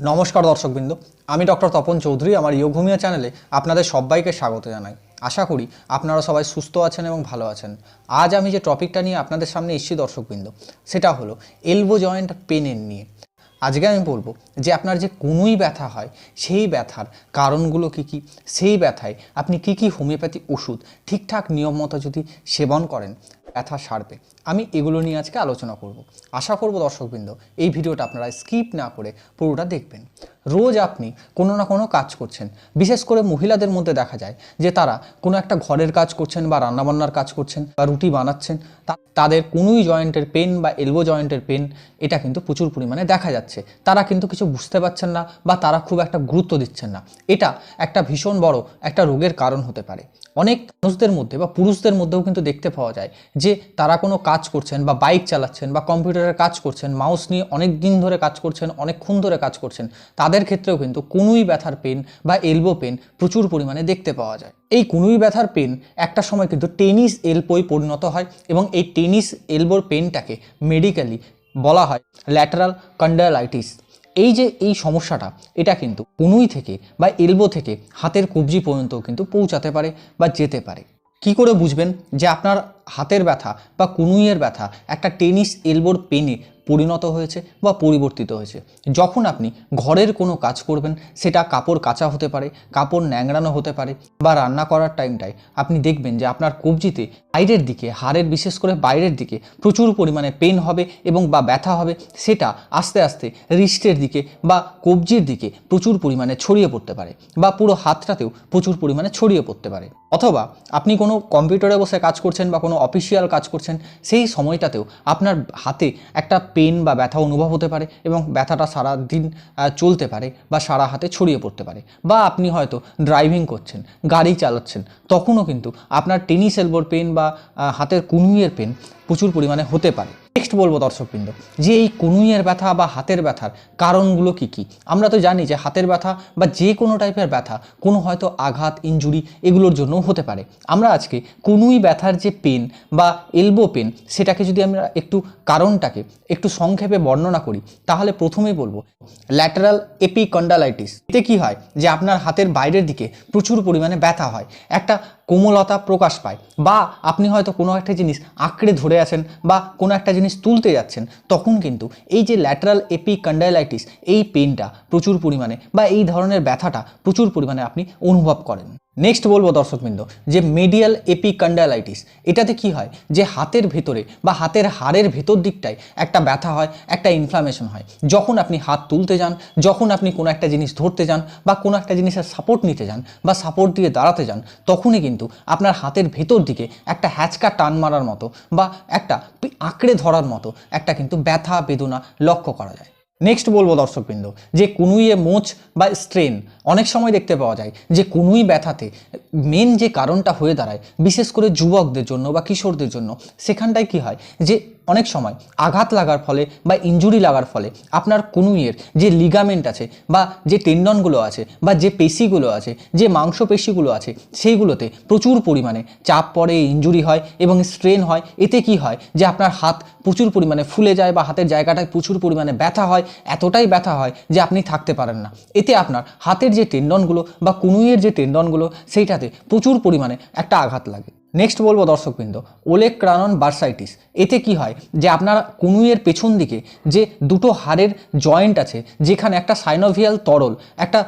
নমস্কার দর্শকবৃন্দ, আমি ডক্টর তপন চৌধুরী, আমার ইয়োঘুমিয়া চ্যানেলে আপনাদের সবাইকে স্বাগত জানাই। আশা করি আপনারা সবাই সুস্থ আছেন এবং ভালো আছেন। আজ আমি যে টপিকটা নিয়ে আপনাদের সামনে এসেছি দর্শকবৃন্দ, সেটা হলো এলবো জয়েন্ট পেনের নিয়ে। আজকে আমি বলব যে আপনার যে কুনুই ব্যথা হয়, সেই ব্যথার কারণগুলো কী কী, সেই ব্যথায় আপনি কী কী হোমিওপ্যাথি ওষুধ ঠিকঠাক নিয়ম মতো যদি সেবন করেন ব্যথা সারবে। আমি এগুলো নিয়ে আজকে আলোচনা করব। আশা করব দর্শকবৃন্দ, এই ভিডিওটা আপনারা স্কিপ না করে পুরোটা দেখবেন। রোজ আপনি কোনো না কোনো কাজ করছেন। বিশেষ করে মহিলাদের মধ্যে দেখা যায় যে তারা কোনো একটা ঘরের কাজ করছেন বা রান্নাবান্নার কাজ করছেন বা রুটি বানাচ্ছেন তাদের কোনোই জয়েন্টের পেন বা এলবো জয়েন্টের পেন এটা কিন্তু প্রচুর পরিমাণে দেখা যাচ্ছে। তারা কিন্তু কিছু বুঝতে পারছেন না বা তারা খুব একটা গুরুত্ব দিচ্ছেন না। এটা একটা ভীষণ বড় একটা রোগের কারণ হতে পারে। অনেক মানুষদের মধ্যে বা পুরুষদের মধ্যেও কিন্তু দেখতে পাওয়া যায় যে তারা কোনো কাজ করছেন বা বাইক চালাচ্ছেন বা কম্পিউটারের কাজ করছেন, মাউস নিয়ে অনেক দিন ধরে কাজ করছেন, অনেকক্ষণ ধরে কাজ করছেন, তাদের ক্ষেত্রেও কিন্তু কুনুই ব্যথার পেন বা এলবো পেন প্রচুর পরিমাণে দেখতে পাওয়া যায়। এই কুনুই ব্যথার পেন একটা সময় কিন্তু টেনিস এলবোয় পরিণত হয় এবং এই টেনিস এলবোর পেনটাকে মেডিকেলি বলা হয় ল্যাটারাল কন্ডালাইটিস এই যে এই সমস্যাটা, এটা কিন্তু কনুই থেকে বা এলবো থেকে হাতের কবজি পর্যন্ত কিন্তু পৌঁছাতে পারে বা যেতে পারে। কি করে বুঝবেন যে আপনার হাতের ব্যথা বা কুনুইয়ের ব্যথা, একটা টেনিস এলবোর পেনে পরিণত হয়েছে বা পরিবর্তিত হয়েছে। যখন আপনি ঘরের কোনো কাজ করবেন, সেটা কাপড় কাচা হতে পারে, কাপড় ন্যাংড়ানো হতে পারে বা রান্না করার টাইমটায় আপনি দেখবেন যে আপনার কবজিতে বাইরের দিকে, হাড়ের বিশেষ করে বাইরের দিকে প্রচুর পরিমাণে পেন হবে এবং বা ব্যথা হবে, সেটা আস্তে আস্তে রিস্টের দিকে বা কবজির দিকে প্রচুর পরিমাণে ছড়িয়ে পড়তে পারে বা পুরো হাতটাতেও প্রচুর পরিমাণে ছড়িয়ে পড়তে পারে। অথবা আপনি কোনো কম্পিউটারে বসে কাজ করছেন বা কোনো অফিসিয়াল কাজ করছেন, সেই সময়টাতেও আপনার হাতে একটা পেন বা ব্যথা অনুভব হতে পারে এবং ব্যথাটা সারা দিন চলতে পারে বা সারা হাতে ছড়িয়ে পড়তে পারে। বা আপনি হয়তো ড্রাইভিং করছেন, গাড়ি চালাচ্ছেন, তখনও কিন্তু আপনার টেনিস এলবোর পেন বা হাতের কুনুইয়ের পেন প্রচুর পরিমাণে হতে পারে। নেক্সট বলব দর্শকবৃন্দ, যে এই কুনুইয়ের ব্যথা বা হাতের ব্যথার কারণগুলো কি কি? আমরা তো জানি যে হাতের ব্যথা বা যে কোনো টাইপের ব্যথা, কোনো হয়তো আঘাত, ইনজুরি এগুলোর জন্যও হতে পারে। আমরা আজকে কনুই ব্যথার যে পেন বা এলবো পেন, সেটাকে যদি আমরা একটু কারণটাকে একটু সংক্ষেপে বর্ণনা করি, তাহলে প্রথমেই বলব, ল্যাটারাল এপিকন্ডালাইটিস এতে কি হয় যে আপনার হাতের বাইরের দিকে প্রচুর পরিমাণে ব্যথা হয়, একটা কোমলতা প্রকাশ পায়, বা আপনি হয়তো কোনো একটা জিনিস আঁকড়ে ধরে আছেন বা কোনো একটা জিনিস তুলতে যাচ্ছেন, তখন কিন্তু এই যে ল্যাটারাল এপিকন্ডাইলাইটিস এই পেনটা প্রচুর পরিমাণে বা এই ধরনের ব্যথাটা প্রচুর পরিমাণে আপনি অনুভব করেন। নেক্সট বলব দর্শকবৃন্দ, যে মেডিয়াল এপিকন্ডালাইটিস এটাতে কি হয়? যে হাতের ভেতরে বা হাতের হাড়ের ভেতর দিকটায় একটা ব্যথা হয়, একটা ইনফ্লামেশন হয়। যখন আপনি হাত তুলতে যান, যখন আপনি কোনো একটা জিনিস ধরতে যান বা কোনো একটা জিনিসের সাপোর্ট নিতে যান বা সাপোর্ট দিয়ে দাঁড়াতে যান, তখনই কিন্তু আপনার হাতের ভেতর দিকে একটা হ্যাচকা টান মারার মতো বা একটা আঁকড়ে ধরার মতো একটা কিন্তু ব্যথা, বেদনা লক্ষ্য করা যায়। নেক্সট বলব দর্শকবৃন্দ, যে কুনুইয়ে মোচ বা স্ট্রেন অনেক সময় দেখতে পাওয়া যায়, যে কুনুই ব্যথাতে মেন যে কারণটা হয়ে দাঁড়ায়, বিশেষ করে যুবকদের জন্য বা কিশোরদের জন্য, সেখানটায় কি হয়? যে অনেক সময় আঘাত লাগার ফলে বা ইনজুরি লাগার ফলে আপনার কুনুইয়ের যে লিগামেন্ট আছে বা যে টেন্ডনগুলো আছে বা যে পেশিগুলো আছে, যে মাংসপেশিগুলো আছে, সেইগুলোতে প্রচুর পরিমাণে চাপ পড়ে ইনজুরি হয় এবং স্ট্রেন হয়। এতে কি হয় যে আপনার হাত প্রচুর পরিমাণে ফুলে যায় বা হাতের জায়গাটায় প্রচুর পরিমাণে ব্যথা হয়, এতটাই ব্যথা হয় যে আপনি থাকতে পারেন না। এতে আপনার হাতের যে টেন্ডনগুলো বা কুনুইয়ের যে টেন্ডনগুলো সেইটাতে প্রচুর পরিমাণে একটা আঘাত লাগে। নেক্সট বলব দর্শকবৃন্দ, ওলেক ক্রানন বার্সাইটিস। এতে কি হয় যে আপনার কুনুইয়ের পেছন দিকে যে দুটো হাড়ের জয়েন্ট আছে, যেখানে একটা সাইনোভিয়াল তরল, একটা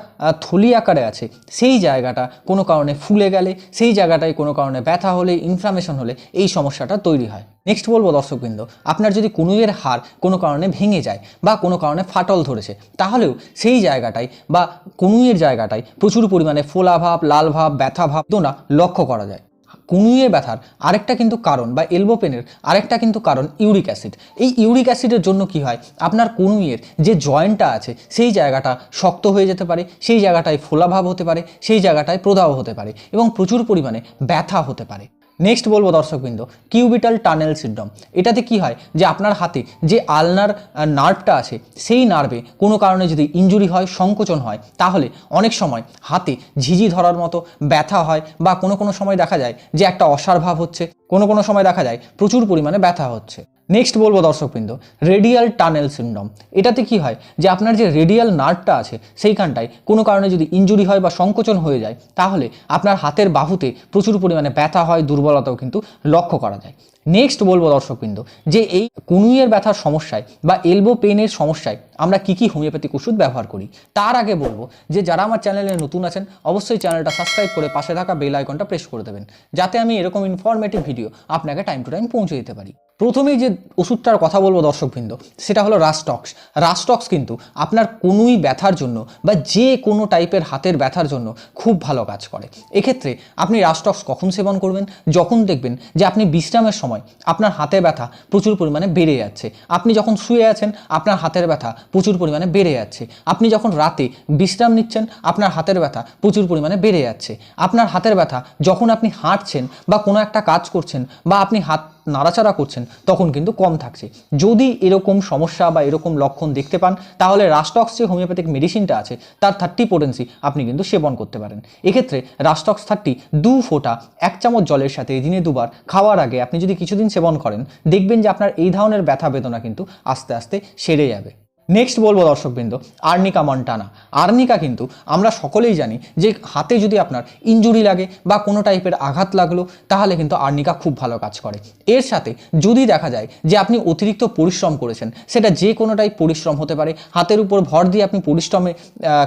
থলি আকারে আছে, সেই জায়গাটা কোনো কারণে ফুলে গেলে, সেই জায়গাটায় কোনো কারণে ব্যথা হলে ইনফ্লামেশন হলে এই সমস্যাটা তৈরি হয়। নেক্সট বলব দর্শকবৃন্দ, আপনার যদি কুনুইয়ের হাড় কোনো কারণে ভেঙে যায় বা কোনো কারণে ফাটল ধরেছে, তাহলেও সেই জায়গাটায় বা কুনুইয়ের জায়গাটায় প্রচুর পরিমাণে ফোলা ভাব, লাল ভাব, ব্যথা ভাব দোনা লক্ষ্য করা যায়। কুনুইয়ে ব্যথার আরেকটা কিন্তু কারণ বা এলবো পেনের আরেকটা কিন্তু কারণ ইউরিক অ্যাসিড এই ইউরিক অ্যাসিডের জন্য কি হয়? আপনার কুনুইয়ের যে জয়েন্টটা আছে, সেই জায়গাটা শক্ত হয়ে যেতে পারে, সেই জায়গাটায় ফোলাভাব হতে পারে, সেই জায়গাটায় প্রদাহ হতে পারে এবং প্রচুর পরিমাণে ব্যথা হতে পারে। নেক্সট বলব দর্শকবৃন্দ কিউবিটাল টানেল সিন্ড্রোম এটাতে কি হয়? যে আপনার হাতে যে আলনার নার্ভটা আছে, সেই নার্ভে কোনো কারণে যদি ইঞ্জুরি হয়, সংকোচন হয়, তাহলে অনেক সময় হাতে ঝিঝি ধরার মতো ব্যথা হয় বা কোনো কোনো সময় দেখা যায় যে একটা অসার ভাব হচ্ছে, কোনো কোনো সময় দেখা যায় প্রচুর পরিমাণে ব্যথা হচ্ছে। নেক্সট বলব দর্শকবৃন্দ রেডিয়াল টানেল সিন্ডম এটাতে কি হয় যে আপনার যে রেডিয়াল নার্ভটা আছে, সেইখানটায় কোনো কারণে যদি ইঞ্জুরি হয় বা সংকোচন হয়ে যায়, তাহলে আপনার হাতের বাহুতে প্রচুর পরিমাণে ব্যথা হয়, দুর্বলতাও কিন্তু লক্ষ্য করা যায়। নেক্সট বলব দর্শকবৃন্দ, যে এই কুনুইয়ের ব্যথার সমস্যায় বা এলবো পেনের সমস্যায় আমরা কি কি হোমিওপ্যাথিক ওষুধ ব্যবহার করি? তার আগে বলব যে যারা আমার চ্যানেলে নতুন আছেন, অবশ্যই চ্যানেলটা সাবস্ক্রাইব করে পাশে থাকা বেল আইকনটা প্রেস করে দেবেন, যাতে আমি এরকম ইনফরমেটিভ ভিডিও আপনাকে টাইম টু টাইম পৌঁছে দিতে পারি। প্রথমেই যে ওষুধটার কথা বলব দর্শকবৃন্দ, সেটা হলো রাস্টক্স রাস্টক্স কিন্তু আপনার কোনোই ব্যথার জন্য বা যে কোনো টাইপের হাতের ব্যথার জন্য খুব ভালো কাজ করে। এক্ষেত্রে আপনি রাস্টক্স কখন সেবন করবেন? যখন দেখবেন যে আপনি বিশ্রামের সময় আপনার হাতে ব্যথা প্রচুর পরিমাণে বেড়ে যাচ্ছে। আপনি যখন শুয়ে আছেন, আপনার হাতের ব্যথা প্রচুর পরিমাণে বেড়ে যাচ্ছে। আপনি যখন রাতে বিশ্রাম নিচ্ছেন, আপনার হাতের ব্যথা প্রচুর পরিমাণে বেড়ে যাচ্ছে। আপনার হাতের ব্যথা, যখন আপনি হাঁটছেন বা কোনো একটা কাজ করছেন বা আপনি হাত নাড়াচাড়া করছেন, তখন কিন্তু কম থাকছে। যদি এরকম সমস্যা বা এরকম লক্ষণ দেখতে পান, তাহলে রাস্টক্স যে হোমিওপ্যাথিক মেডিসিনটা আছে, তার থার্টি পোটেন্সি আপনি কিন্তু সেবন করতে পারেন। এক্ষেত্রে রাস্টক্স থার্টি দু ফোঁটা, এক চামচ জলের সাথে দিনে দুবার খাওয়ার আগে আপনি যদি কিছুদিন সেবন করেন, দেখবেন যে আপনার এই ধরনের ব্যথা বেদনা কিন্তু আস্তে আস্তে সেরে যাবে। নেক্সট বলব দর্শকবৃন্দ, আর্নিকা মন্টানা। আর্নিকা কিন্তু আমরা সকলেই জানি যে হাতে যদি আপনার ইনজুরি লাগে বা কোনো টাইপের আঘাত লাগল, তাহলে কিন্তু আর্নিকা খুব ভালো কাজ করে। এর সাথে যদি দেখা যায় যে আপনি অতিরিক্ত পরিশ্রম করেছেন, সেটা যে কোনো টাইপ পরিশ্রম হতে পারে, হাতের উপর ভর দিয়ে আপনি পরিশ্রমে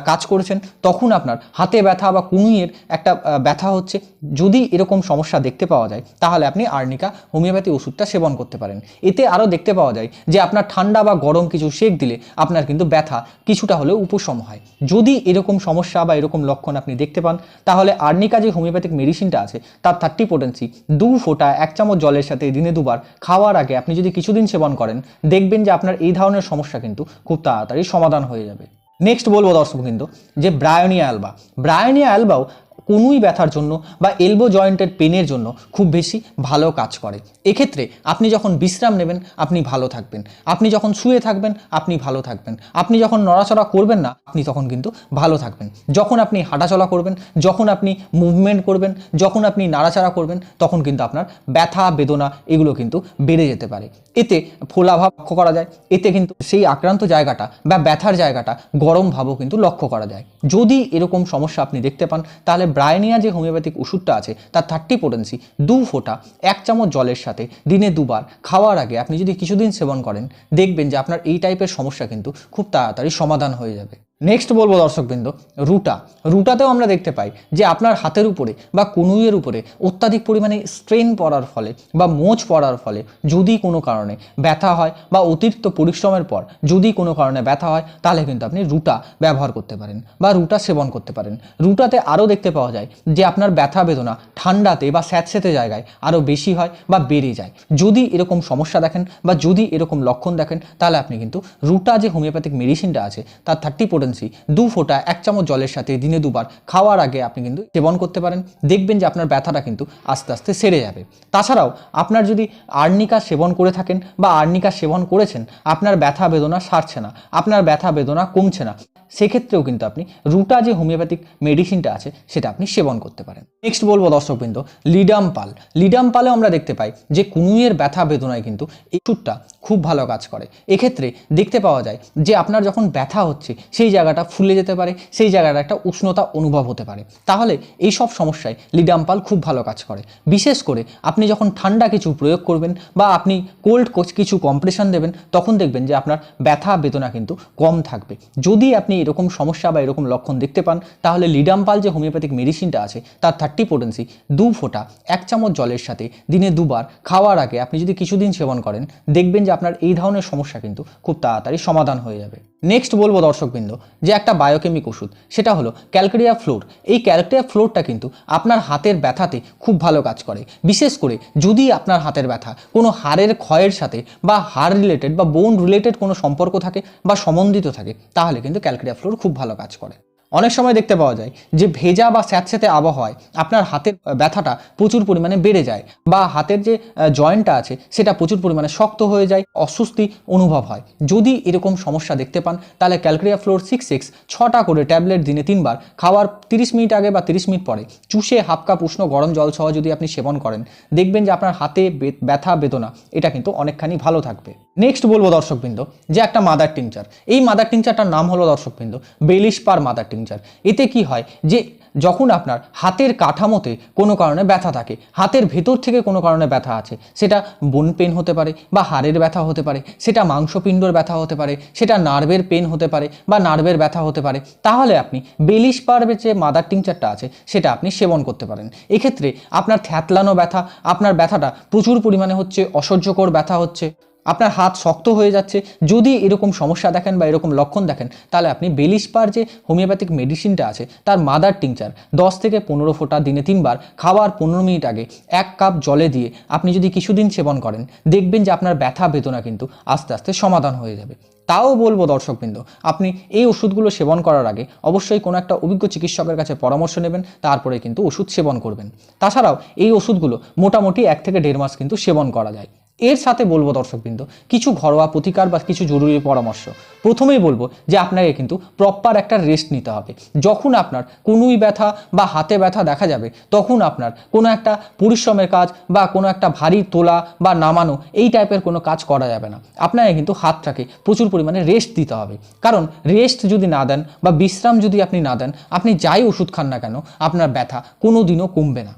কাজ করেছেন, তখন আপনার হাতে ব্যথা বা কুনুইয়ের একটা ব্যথা হচ্ছে। যদি এরকম সমস্যা দেখতে পাওয়া যায়, তাহলে আপনি আর্নিকা হোমিওপ্যাথি ওষুধটা সেবন করতে পারেন। এতে আরও দেখতে পাওয়া যায় যে আপনার ঠান্ডা বা গরম কিছু সেক দিলে আপনার কিন্তু ব্যথা কিছুটা হলেও উপশম হয়। যদি এরকম সমস্যা বা এরকম লক্ষণ আপনি দেখতে পান, তাহলে আর্নিকা যে হোমিওপ্যাথিক মেডিসিনটা আছে, তার থার্টি পোটেন্সি দু ফোঁটা, এক চামচ জলের সাথে দিনে দুবার খাওয়ার আগে আপনি যদি কিছুদিন সেবন করেন, দেখবেন যে আপনার এই ধরনের সমস্যা কিন্তু খুব তাড়াতাড়ি সমাধান হয়ে যাবে। নেক্সট বলব দর্শক কিন্তু যে ব্রায়োনিয়া অ্যালবা। ব্রায়োনিয়া অ্যালবাও কোনোই ব্যথার জন্য বা এলবো জয়েন্টের পেনের জন্য খুব বেশি ভালো কাজ করে। এক্ষেত্রে আপনি যখন বিশ্রাম নেবেন, আপনি ভালো থাকবেন। আপনি যখন শুয়ে থাকবেন, আপনি ভালো থাকবেন। আপনি যখন নড়াচড়া করবেন না, আপনি তখন কিন্তু ভালো থাকবেন। যখন আপনি হাঁটাচলা করবেন, যখন আপনি মুভমেন্ট করবেন, যখন আপনি নাড়াচাড়া করবেন, তখন কিন্তু আপনার ব্যথা, বেদনা এগুলো কিন্তু বেড়ে যেতে পারে। এতে ফোলাভাব লক্ষ্য করা যায়। এতে কিন্তু সেই আক্রান্ত জায়গাটা বা ব্যথার জায়গাটা গরম ভাবও কিন্তু লক্ষ্য করা যায়। যদি এরকম সমস্যা আপনি দেখতে পান, তাহলে ব্রায়নিয়া যে হোমিওপ্যাথিক ওষুধটা আছে, তার থার্টি পোটেন্সি দু ফোঁটা, এক চামচ জলের সাথে, দিনে দুবার, খাওয়ার আগে আপনি যদি কিছুদিন সেবন করেন, দেখবেন যে আপনার এই টাইপের সমস্যা কিন্তু খুব তাড়াতাড়ি সমাধান হয়ে যাবে। নেক্সট বলব দর্শকবৃন্দ, রুটা। রুটাতেও আমরা দেখতে পাই যে আপনার হাতের উপরে বা কনুইয়ের উপরে অত্যাধিক পরিমাণে স্ট্রেন পড়ার ফলে বা মোচ পড়ার ফলে যদি কোনো কারণে ব্যথা হয় বা অতিরিক্ত পরিশ্রমের পর যদি কোনো কারণে ব্যথা হয়, তাহলে কিন্তু আপনি রুটা ব্যবহার করতে পারেন বা রুটা সেবন করতে পারেন। রুটাতে আরও দেখতে পাওয়া যায় যে আপনার ব্যথা বেদনা ঠান্ডাতে বা স্যাঁতস্যাঁতে জায়গায় আরও বেশি হয় বা বেড়ে যায়। যদি এরকম সমস্যা দেখেন বা যদি এরকম লক্ষণ দেখেন, তাহলে আপনি কিন্তু রুটা যে হোমিওপ্যাথিক মেডিসিনটা আছে, তার থার্টি পোটেন্সি দু ফোঁটা, এক চামচ জলের সাথে দিনে দুবার খাওয়ার আগে আপনি কিন্তু সেবন করতে পারেন। দেখবেন যে আপনার ব্যথাটা কিন্তু আস্তে আস্তে সেরে যাবে। তাছাড়াও আপনার যদি আর্নিকা সেবন করে থাকেন বা আর্নিকা সেবন করেছেন, আপনার ব্যথা বেদনা সারছে না, আপনার ব্যথা বেদনা কমছে না। সেক্ষেত্রেও কিন্তু আপনি রুটা যে হোমিওপ্যাথিক মেডিসিনটা আছে, সেটা আপনি সেবন করতে পারেন। নেক্সট বলব দর্শকবৃন্দ, লিডাম পাল। লিডাম পালে আমরা দেখতে পাই যে কুনুইয়ের ব্যথা বেদনায় কিন্তু এই ওষুধটা খুব ভালো কাজ করে। এক্ষেত্রে দেখতে পাওয়া যায় যে আপনার যখন ব্যথা হচ্ছে, সেই জায়গাটা ফুলে যেতে পারে, সেই জায়গাটা একটা উষ্ণতা অনুভব হতে পারে। তাহলে এই সব সমস্যায় লিডাম পাল খুব ভালো কাজ করে। বিশেষ করে আপনি যখন ঠান্ডা কিছু প্রয়োগ করবেন বা আপনি কোল্ড কিছু কম্প্রেশন দেবেন, তখন দেখবেন যে আপনার ব্যথা বেদনা কিন্তু কম থাকবে। যদি আপনি এরকম সমস্যা বা এরকম লক্ষণ দেখতে পান, তাহলে লিডাম্পাল যে হোমিওপ্যাথিক মেডিসিনটা আছে, তার থার্টি পোটেন্সি দু ফোঁটা, এক চামচ জলের সাথে দিনে দুবার খাওয়ার আগে আপনি যদি কিছুদিন সেবন করেন, দেখবেন যে আপনার এই ধরনের সমস্যা কিন্তু খুব তাড়াতাড়ি সমাধান হয়ে যাবে। নেক্সট বলব দর্শকবৃন্দ, যে একটা বায়োকেমিক ওষুধ, সেটা হলো ক্যালকেরিয়া ফ্লোর এই ক্যালকেরিয়া ফ্লোরটা কিন্তু আপনার হাতের ব্যথাতে খুব ভালো কাজ করে। বিশেষ করে যদি আপনার হাতের ব্যথা কোনো হাড়ের ক্ষয়ের সাথে বা হাড় রিলেটেড বা বোন রিলেটেড কোনো সম্পর্ক থাকে বা সম্বন্ধিত থাকে, তাহলে কিন্তু ক্যালকেরিয়া ফ্লোর খুব ভালো কাজ করে। অনেক সময় দেখতে পাওয়া যায় যে ভেজা বা স্যাঁতস্যাঁতে আবহাওয়ায় আপনার হাতের ব্যথাটা প্রচুর পরিমাণে বেড়ে যায় বা হাতের যে জয়েন্টটা আছে সেটা প্রচুর পরিমাণে শক্ত হয়ে যায়, অস্বস্তি অনুভব হয়। যদি এরকম সমস্যা দেখতে পান, তাহলে ক্যালকুরিয়া ফ্লোর সিক্স সিক্স ছটা করে ট্যাবলেট দিনে তিনবার, খাওয়ার তিরিশ মিনিট আগে বা তিরিশ মিনিট পরে। চুষে হাফ কাপ উষ্ণ গরম জল সহ যদি আপনি সেবন করেন, দেখবেন যে আপনার হাতে ব্যথা, বেদনা, এটা কিন্তু অনেকখানি ভালো থাকবে। নেক্সট বলব দর্শকবৃন্দ যে একটা মাদার টিংচার এই মাদার টিংচারটার নাম হলো দর্শকবৃন্দ বেলিশ পার মাদার টিংচার এতে কি হয় যে, যখন আপনার হাতের কাঠামোতে কোনো কারণে ব্যথা থাকে, হাতের ভেতর থেকে কোনো কারণে ব্যথা আছে, সেটা বোন পেন হতে পারে বা হাড়ের ব্যথা হতে পারে, সেটা মাংসপিণ্ডর ব্যথা হতে পারে, সেটা নার্ভের পেন হতে পারে বা নার্ভের ব্যথা হতে পারে, তাহলে আপনি বেলিশ পার্বের যে মাদার টিংচারটা আছে, সেটা আপনি সেবন করতে পারেন। এক্ষেত্রে আপনার থ্যাতলানো ব্যথা, আপনার ব্যথাটা প্রচুর পরিমাণে হচ্ছে, অসহ্যকর ব্যথা হচ্ছে। আপনার হাত শক্ত হয়ে যাচ্ছে, যদি এরকম সমস্যা দেখেন বা এরকম লক্ষণ দেখেন, তাহলে আপনি বেলিশপার যে হোমিওপ্যাথিক মেডিসিনটা আছে, তার মাদার টিংচার দশ থেকে পনেরো ফোঁটা দিনে তিনবার খাওয়ার পনেরো মিনিট আগে এক কাপ জলে দিয়ে আপনি যদি কিছুদিন সেবন করেন, দেখবেন যে আপনার ব্যথা, বেদনা কিন্তু আস্তে আস্তে সমাধান হয়ে যাবে। তাও বলব দর্শকবৃন্দ, আপনি এই ওষুধগুলো সেবন করার আগে অবশ্যই কোনো একটা অভিজ্ঞ চিকিৎসকের কাছে পরামর্শ নেবেন, তারপরে কিন্তু ওষুধ সেবন করবেন। তাছাড়াও এই ওষুধগুলো মোটামুটি এক থেকে দেড় মাস কিন্তু সেবন করা যায়। এর সাথে বলব দর্শকবৃন্দ, কিছু ঘরোয়া প্রতিকার বা কিছু জরুরি পরামর্শ। প্রথমেই বলব যে আপনাকে কিন্তু প্রপার একটা রেস্ট নিতে হবে। যখন আপনার কোনোই ব্যথা বা হাতে ব্যথা দেখা যাবে, তখন আপনার কোনো একটা পরিশ্রমের কাজ বা কোনো একটা ভারী তোলা বা নামানো এই টাইপের কোনো কাজ করা যাবে না। আপনাকে কিন্তু হাতটাকে প্রচুর পরিমাণে রেস্ট দিতে হবে। কারণ রেস্ট যদি না দেন বা বিশ্রাম যদি আপনি না দেন, আপনি যাই ওষুধ খান না কেন, আপনার ব্যথা কোনো দিনও কমবে না।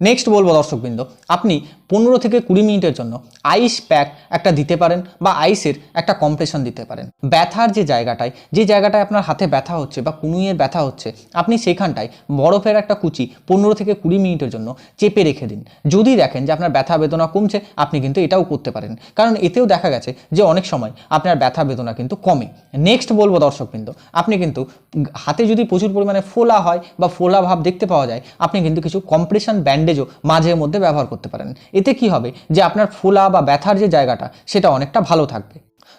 নেক্সট বলব দর্শকবৃন্দ, আপনি পনেরো থেকে কুড়ি মিনিটের জন্য আইস প্যাক একটা দিতে পারেন বা আইসের একটা কম্প্রেশন দিতে পারেন। ব্যথার যে জায়গাটায় যে জায়গাটায় আপনার হাতে ব্যথা হচ্ছে বা কুনুইয়ের ব্যথা হচ্ছে, আপনি সেখানটায় বরফের একটা কুচি পনেরো থেকে কুড়ি মিনিটের জন্য চেপে রেখে দিন। যদি দেখেন যে আপনার ব্যথা বেদনা কমছে, আপনি কিন্তু এটাও করতে পারেন। কারণ এতেও দেখা গেছে যে অনেক সময় আপনার ব্যথা বেদনা কিন্তু কমে। নেক্সট বলব দর্শকবৃন্দ, আপনি কিন্তু হাতে যদি প্রচুর পরিমাণে ফোলা হয় বা ফোলা ভাব দেখতে পাওয়া যায়, আপনি কিন্তু কিছু কম্প্রেশন ব্যান্ডেজও মাঝে মধ্যে ব্যবহার করতে পারেন। এতে কি হবে? যে আপনার ফোলা বা ব্যথার যে জায়গাটা সেটা অনেকটা ভালো থাকবে।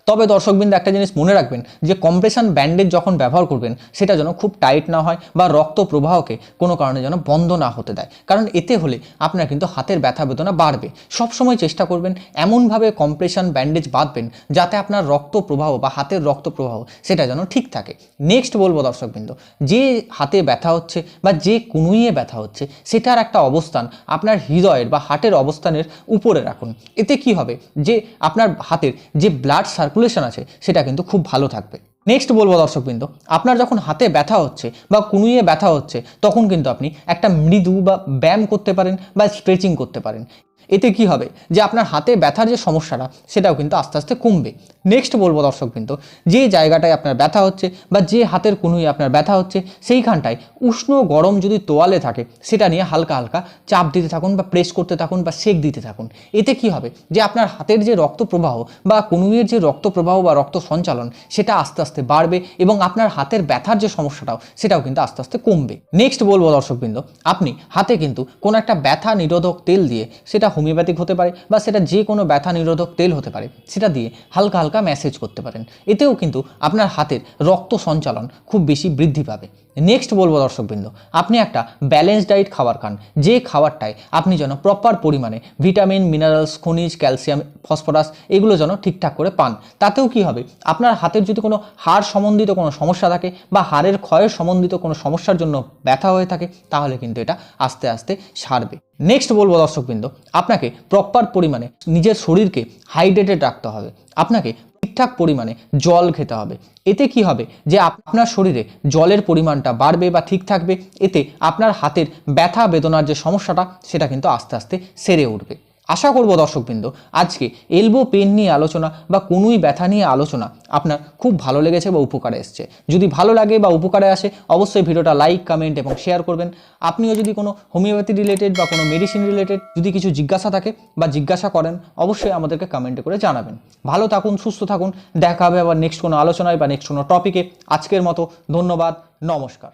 তবে দর্শকবৃন্দ একটা জিনিস মনে রাখবেন যে কম্প্রেশন ব্যান্ডেজ যখন ব্যবহার করবেন, সেটা যেন খুব টাইট না হয় বা রক্ত প্রবাহকে কোনো কারণে যেন বন্ধ না হতে দেয়। কারণ এতে হলে আপনার কিন্তু হাতের ব্যথা বেদনা বাড়বে। সবসময় চেষ্টা করবেন এমনভাবে কম্প্রেশন ব্যান্ডেজ বাঁধবেন যাতে আপনার রক্ত প্রবাহ বা হাতের রক্ত প্রবাহ সেটা যেন ঠিক থাকে। নেক্সট বলব দর্শকবৃন্দ, যে হাতে ব্যথা হচ্ছে বা যে কুনুইয়ে ব্যথা হচ্ছে, সেটার একটা অবস্থান আপনার হৃদয়ের বা হার্টের অবস্থানের উপরে রাখুন। এতে কি হবে? যে আপনার হাতের যে ব্লাড সার্কুলেশন আছে, সেটা কিন্তু খুব ভালো থাকবে। নেক্সট বলব দর্শকবৃন্দ, আপনার যখন হাতে ব্যথা হচ্ছে বা কুনুয়ে ব্যথা হচ্ছে, তখন কিন্তু আপনি একটা মৃদু বা ব্যায়াম করতে পারেন বা স্ট্রেচিং করতে পারেন। এতে কি হবে? যে আপনার হাতে ব্যথার যে সমস্যাটা, সেটাও কিন্তু আস্তে আস্তে কমবে। নেক্সট বলব দর্শকবৃন্দ যে জায়গাটায় আপনার ব্যথা হচ্ছে বা যে হাতের কুনুই আপনার ব্যথা হচ্ছে, সেইখানটায় উষ্ণ গরম যদি তোয়ালে থাকে, সেটা নিয়ে হালকা হালকা চাপ দিতে থাকুন বা প্রেস করতে থাকুন বা সেক দিতে থাকুন। এতে কি হবে? যে আপনার হাতের যে রক্ত প্রবাহ বা কনুইয়ের যে রক্ত প্রবাহ বা রক্ত সঞ্চালন, সেটা আস্তে আস্তে বাড়বে এবং আপনার হাতের ব্যথার যে সমস্যাটাও, সেটাও কিন্তু আস্তে আস্তে কমবে। নেক্সট বলব দর্শকবৃন্দ আপনি হাতে কিন্তু কোনো একটা ব্যথা নিরোধক তেল দিয়ে, সেটা হোমিওপ্যাথিক হতে পারে বা সেটা যে কোনো ব্যথা নিরোধক তেল হতে পারে, সেটা দিয়ে হালকা হালকা ম্যাসেজ করতে পারেন। এতেও কিন্তু আপনার হাতের রক্ত সঞ্চালন খুব বেশি বৃদ্ধি পাবে। নেক্সট বলব দর্শকবৃন্দ, আপনি একটা ব্যালেন্স ডায়েট খাবার খান। যে খাবারটায় আপনি যেন প্রপার পরিমাণে ভিটামিন মিনারেলস খনিজ ক্যালসিয়াম ফসফরাস এগুলো যেন ঠিকঠাক করে পান। তাতেও কি হবে? আপনার হাতের যদি কোনো হাড় সম্বন্ধিত কোনো সমস্যা থাকে বা হাড়ের ক্ষয়ের সম্বন্ধিত কোনো সমস্যার জন্য ব্যথা হয়ে থাকে, তাহলে কিন্তু এটা আস্তে আস্তে সারবে। নেক্সট বলব দর্শকবৃন্দ, আপনাকে প্রপার পরিমাণে নিজের শরীরকে হাইড্রেটেড রাখতে হবে। আপনাকে ঠিকঠাক পরিমাণে জল খেতে হবে। এতে কি হবে? যে আপনার শরীরে জলের পরিমাণটা বাড়বে বা ঠিক থাকবে, এতে আপনার হাতের ব্যথা, বেদনার যে সমস্যাটা, সেটা কিন্তু আস্তে আস্তে সেরে উঠবে। আশা করব দর্শকবৃন্দ, আজকে এলবো পেন নিয়ে আলোচনা বা কোনোই ব্যথা নিয়ে আলোচনা আপনার খুব ভালো লেগেছে বা উপকারে এসছে। যদি ভালো লাগে বা উপকারে আসে, অবশ্যই ভিডিওটা লাইক কমেন্ট এবং শেয়ার করবেন। আপনিও যদি কোনো হোমিওপ্যাথি রিলেটেড বা কোনো মেডিসিন রিলেটেড যদি কিছু জিজ্ঞাসা থাকে বা জিজ্ঞাসা করেন, অবশ্যই আমাদেরকে কমেন্টে করে জানাবেন। ভালো থাকুন, সুস্থ থাকুন, দেখা হবে আবার নেক্সট কোনো আলোচনায় বা নেক্সট কোনো টপিকে আজকের মতো ধন্যবাদ, নমস্কার।